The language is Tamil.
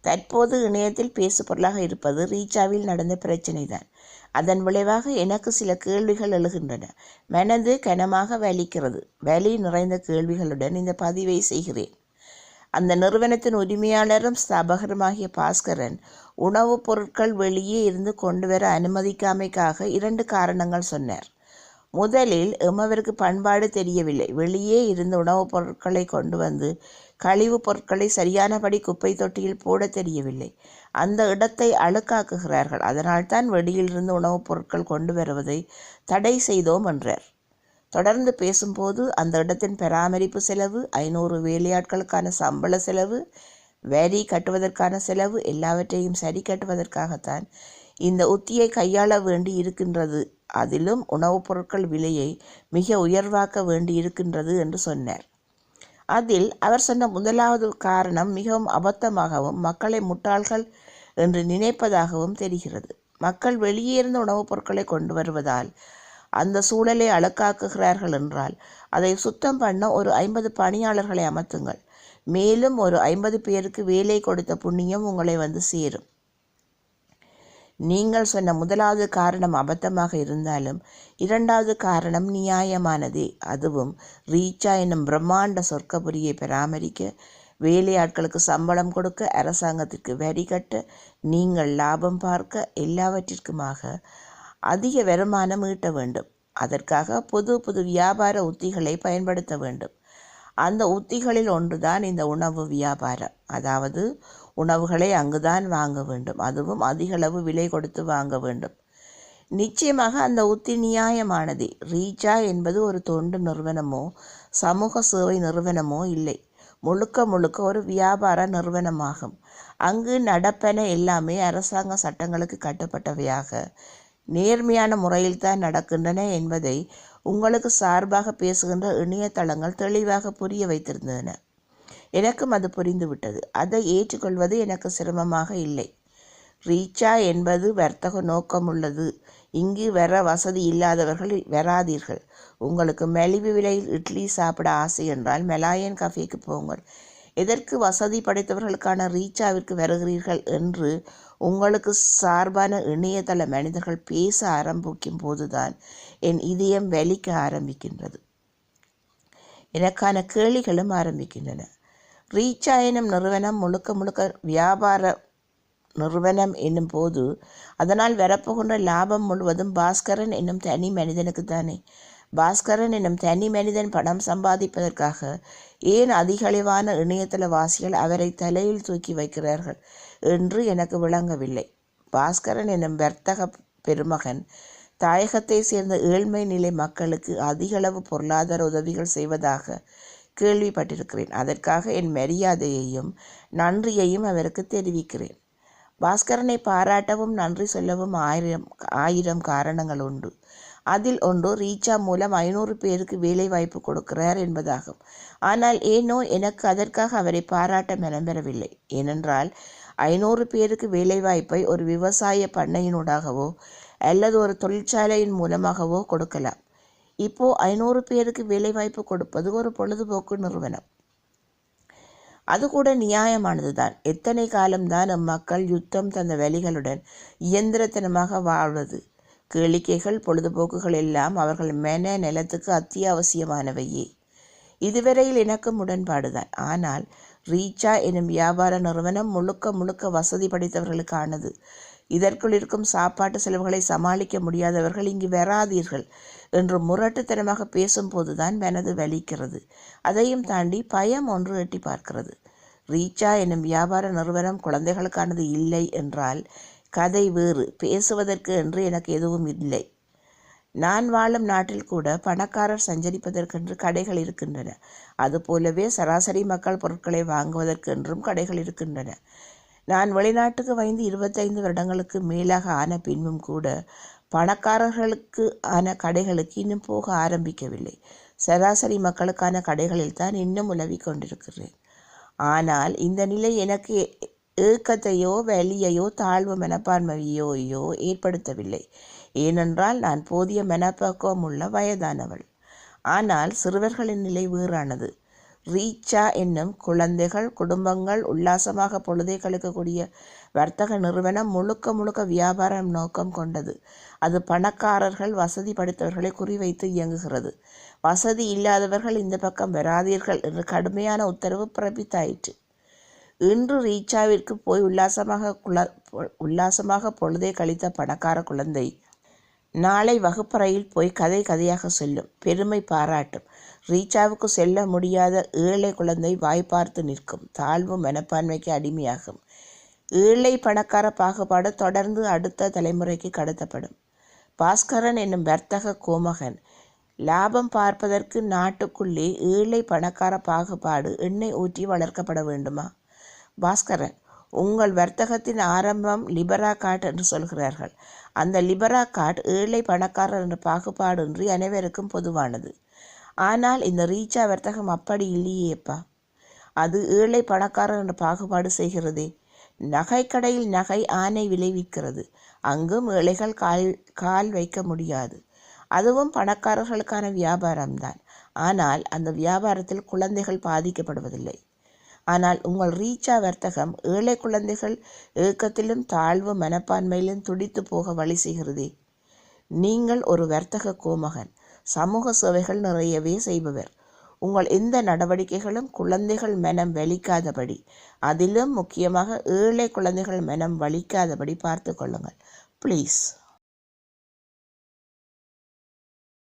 தற்போது இணையத்தில் பேசுபொருளாக இருப்பது ரீச்சாவில் நடந்த பிரச்சினை தான் அதன் விளைவாக எனக்கு சில கேள்விகள் எழுகின்றன. மனது கனமாக வலிக்கிறது. வலி நிறைந்த கேள்விகளுடன் இந்த பதிவை செய்கிறேன். அந்த நிறுவனத்தின் உரிமையாளரும் ஸ்தாபகருமாகிய பாஸ்கரன் உணவுப் பொருட்கள் வெளியே இருந்து கொண்டு வர அனுமதிக்காமைக்காக இரண்டு காரணங்கள் சொன்னார். முதலில் எம்மவருக்கு பண்பாடு தெரியவில்லை. வெளியே இருந்து உணவுப் பொருட்களை கொண்டு வந்து கழிவுப் பொருட்களை சரியானபடி குப்பை தொட்டியில் போட தெரியவில்லை. அந்த இடத்தை அழுக்காக்குகிறார்கள். அதனால்தான் வெளியிலிருந்து உணவுப் பொருட்கள் கொண்டு வருவதை தடை செய்தோம் என்றார். தொடர்ந்து பேசும்போது அந்த இடத்தின் பராமரிப்பு செலவு ஐநூறு வேலையாட்களுக்கான சம்பள செலவு வரி கட்டுவதற்கான செலவு எல்லாவற்றையும் சரி கட்டுவதற்காகத்தான் இந்த உத்தியை கையாள வேண்டி இருக்கின்றது அதிலும் உணவுப் பொருட்கள் விலையை மிக உயர்வாக்க வேண்டி இருக்கின்றது என்று சொன்னார். அதில் அவர் சொன்ன முதலாவது காரணம் மிகவும் அபத்தமாகவும் மக்களை முட்டாள்கள் என்று நினைப்பதாகவும் தெரிகிறது. மக்கள் வெளியே இருந்து உணவுப் பொருட்களை கொண்டு வருவதால் அந்த சூழலை அழுக்காக்குகிறார்கள் என்றால் அதை சுத்தம் பண்ண ஒரு ஐம்பது பணியாளர்களை அமர்த்துங்கள். மேலும் ஒரு ஐம்பது பேருக்கு வேலை கொடுத்த புண்ணியம் உங்களை வந்து சேரும். நீங்கள் சொன்ன முதலாவது காரணம் அபத்தமாக இருந்தாலும் இரண்டாவது காரணம் நியாயமானதே. அதுவும் ரீச்சா என்னும் பிரம்மாண்ட சொர்க்கபுரியை பராமரிக்க வேலையாட்களுக்கு சம்பளம் கொடுக்க அரசாங்கத்திற்கு வரி கட்ட நீங்கள் லாபம் பார்க்க எல்லாவற்றிற்குமாக அதிக வருமானம் ஈட்ட வேண்டும். அதற்காக புது புது வியாபார உத்திகளை பயன்படுத்த வேண்டும். அந்த உத்திகளில் ஒன்றுதான் இந்த உணவு வியாபாரம். அதாவது உணவுகளை அங்குதான் வாங்க வேண்டும். அதுவும் அதிகளவு விலை கொடுத்து வாங்க வேண்டும். நிச்சயமாக அந்த உத்தி நியாயமானது. ரீச்சா என்பது ஒரு தொண்டு நிறுவனமோ சமூக சேவை நிறுவனமோ இல்லை. முழுக்க முழுக்க ஒரு வியாபார நிறுவனமாகும். அங்கு நடப்பன எல்லாமே அரசாங்க சட்டங்களுக்கு கட்டுப்பட்டவையாக நேர்மையான முறையில்தான் நடக்கின்றன என்பதை உங்களுக்கு சார்பாக பேசுகின்ற இணையதளங்கள் தெளிவாக புரிய வைத்திருந்தன. எனக்கும் அது புரிந்துவிட்டது. அதை ஏற்றுக்கொள்வது எனக்கு சிரமமாக இல்லை. ரீச்சா என்பது வர்த்தக நோக்கம் உள்ளது. இங்கு வர வசதி இல்லாதவர்கள் வராதீர்கள். உங்களுக்கு மலிவு விலையில் இட்லி சாப்பிட ஆசை என்றால் மெலாயன் கஃபேக்கு போங்கள். எதற்கு வசதி படைத்தவர்களுக்கான ரீச்சாவிற்கு வருகிறீர்கள் என்று உங்களுக்கு சார்பான இணையதள மனிதர்கள் பேச ஆரம்பிக்கும் போதுதான் என் இதயம் வலிக்க ஆரம்பிக்கின்றது. எனக்கான கேள்விகளும் ஆரம்பிக்கின்றன. ரீச்சா எனும் நிறுவனம் முழுக்க முழுக்க வியாபார நிறுவனம் என்னும் போது அதனால் வரப்போகின்ற லாபம் முழுவதும் பாஸ்கரன் என்னும் தனி மனிதனுக்கு தானே பாஸ்கரன் என்னும் தனி மனிதன் பணம் சம்பாதிப்பதற்காக ஏன் அதிகளவான இணையதள வாசிகள் அவரை தலையில் தூக்கி வைக்கிறார்கள் என்று எனக்கு விளங்கவில்லை. பாஸ்கரன் என்னும் வர்த்தக பெருமகன் தாயகத்தை சேர்ந்த ஏழ்மை நிலை மக்களுக்கு அதிகளவு பொருளாதார உதவிகள் செய்வதாக கேள்விப்பட்டிருக்கிறேன். அதற்காக என் மரியாதையையும் நன்றியையும் அவருக்கு தெரிவிக்கிறேன். பாஸ்கரனை பாராட்டவும் நன்றி சொல்லவும் ஆயிரம் ஆயிரம் காரணங்கள் உண்டு. அதில் ஒன்று ரீச்சா மூலம் ஐநூறு பேருக்கு வேலை வாய்ப்பு கொடுக்கிறார் என்பதாகும். ஆனால் ஏனோ எனக்கு அதற்காக அவரை பாராட்ட மனம்பெறவில்லை ஏனென்றால் ஐநூறு பேருக்கு வேலைவாய்ப்பை ஒரு விவசாய பண்ணையினூடாகவோ அல்லது ஒரு தொழிற்சாலையின் மூலமாகவோ கொடுக்கலாம். இப்போ ஐநூறு பேருக்கு வேலைவாய்ப்பு கொடுப்பது ஒரு பொழுதுபோக்கு நிறுவனம். அது கூட நியாயமானது தான் எத்தனை காலம்தான் நம் மக்கள் யுத்தம் தந்த வழிகளுடன் இயந்திரத்தனமாக வாழ்வது. கேளிக்கைகள் பொழுதுபோக்குகள் எல்லாம் அவர்கள் மென நிலத்துக்கு அத்தியாவசியமானவையே. இதுவரையில் எனக்கும் உடன்பாடுதான். ஆனால் ரீச்சா எனும் வியாபார நிறுவனம் முழுக்க முழுக்க வசதி படைத்தவர்களுக்கானது. இதற்குள் இருக்கும் சாப்பாட்டு செலவுகளை சமாளிக்க முடியாதவர்கள் இங்கு வராதீர்கள் என்று முரட்டுத்தனமாக பேசும்போதுதான் மனது வலிக்கிறது. அதையும் தாண்டி பயம் ஒன்று எட்டி பார்க்கிறது. ரீச்சா எனும் வியாபார நிறுவனம் குழந்தைகளுக்கானது இல்லை என்றால் கதை வேறு. பேசுவதற்கு என்று எனக்கு எதுவும் இல்லை. நான் வாழும் நாட்டில் கூட பணக்காரர் சஞ்சரிப்பதற்கென்று கடைகள் இருக்கின்றன. அதுபோலவே சராசரி மக்கள் பொருட்களை வாங்குவதற்கென்றும் கடைகள் இருக்கின்றன. நான் வெளிநாட்டுக்கு வைந்து இருபத்தைந்து வருடங்களுக்கு மேலாக ஆன பின்பும் கூட பணக்காரர்களுக்கு ஆன கடைகளுக்கு இன்னும் போக ஆரம்பிக்கவில்லை. சராசரி மக்களுக்கான கடைகளில் தான் இன்னும் உலவிக் கொண்டிருக்கிறேன். ஆனால் இந்த நிலை எனக்கு ஏக்கத்தையோ வலியையோ தாழ்வு மனப்பான்மையோயோ ஏற்படுத்தவில்லை. ஏனென்றால் நான் போதிய மனப்பக்குவம் உள்ள வயதானவள். ஆனால் சிறுவர்களின் நிலை வேறானது. ரீச்சா என்னும் குழந்தைகள் குடும்பங்கள் உல்லாசமாக பொழுதை கழிக்கக்கூடிய வர்த்தக நிறுவனம் முழுக்க முழுக்க வியாபாரம் நோக்கம் கொண்டது. அது பணக்காரர்கள் வசதி படைத்தவர்களை குறிவைத்து இயங்குகிறது. வசதி இல்லாதவர்கள் இந்த பக்கம் வராதீர்கள் என்று கடுமையான உத்தரவு பிறப்பித்தாயிற்று. இன்று ரீச்சாவிற்கு போய் உல்லாசமாக குல உல்லாசமாக பொழுதை கழித்த பணக்கார குழந்தை. நாளை வகுப்பறையில் போய் கதை கதையாக சொல்லும். பெருமை பாராட்டும். ரீச்சாவுக்கு செல்ல முடியாத ஏழை குழந்தை வாய்ப்பார்த்து நிற்கும். தாழ்வு மனப்பான்மைக்கு அடிமையாகும். ஏழை பணக்கார பாகுபாடு தொடர்ந்து அடுத்த தலைமுறைக்கு கடத்தப்படும். பாஸ்கரன் என்னும் வர்த்தக கோமகன். லாபம் பார்ப்பதற்கு நாட்டுக்குள்ளே ஏழை பணக்கார பாகுபாடு எண்ணெய் ஊற்றி வளர்க்கப்பட வேண்டுமா? பாஸ்கரன் உங்கள் வர்த்தகத்தின் ஆரம்பம் லிபரா காட் என்று சொல்கிறார்கள். அந்த லிபரா காட் ஏழை பணக்காரர் என்ற பாகுபாடின்றி அனைவருக்கும் பொதுவானது. ஆனால் இந்த ரீச்சா வர்த்தகம் அப்படி இல்லையேப்பா. அது ஏழை பணக்காரர் என்ற பாகுபாடு செய்கிறதே. நகைக்கடையில் நகை ஆனை விளைவிக்கிறது. அங்கும் ஏழைகள் கால் கால் வைக்க முடியாது. அதுவும் பணக்காரர்களுக்கான வியாபாரம்தான். ஆனால் அந்த வியாபாரத்தில் குழந்தைகள் பாதிக்கப்படுவதில்லை. ஆனால் உங்கள் ரீச்சா வர்த்தகம் ஏழை குழந்தைகள் ஏக்கத்திலும் தாழ்வு மனப்பான்மையிலும் துடித்து போக வழி செய்கிறதே. நீங்கள் ஒரு வர்த்தக கோமகன். சமூக சேவைகள் நிறையவே செய்பவர். உங்கள் எந்த நடவடிக்கைகளும் குழந்தைகள் மனம் வலிக்காதபடி அதிலும் முக்கியமாக ஏழை குழந்தைகள் மனம் வலிக்காதபடி பார்த்து கொள்ளுங்கள். ப்ளீஸ்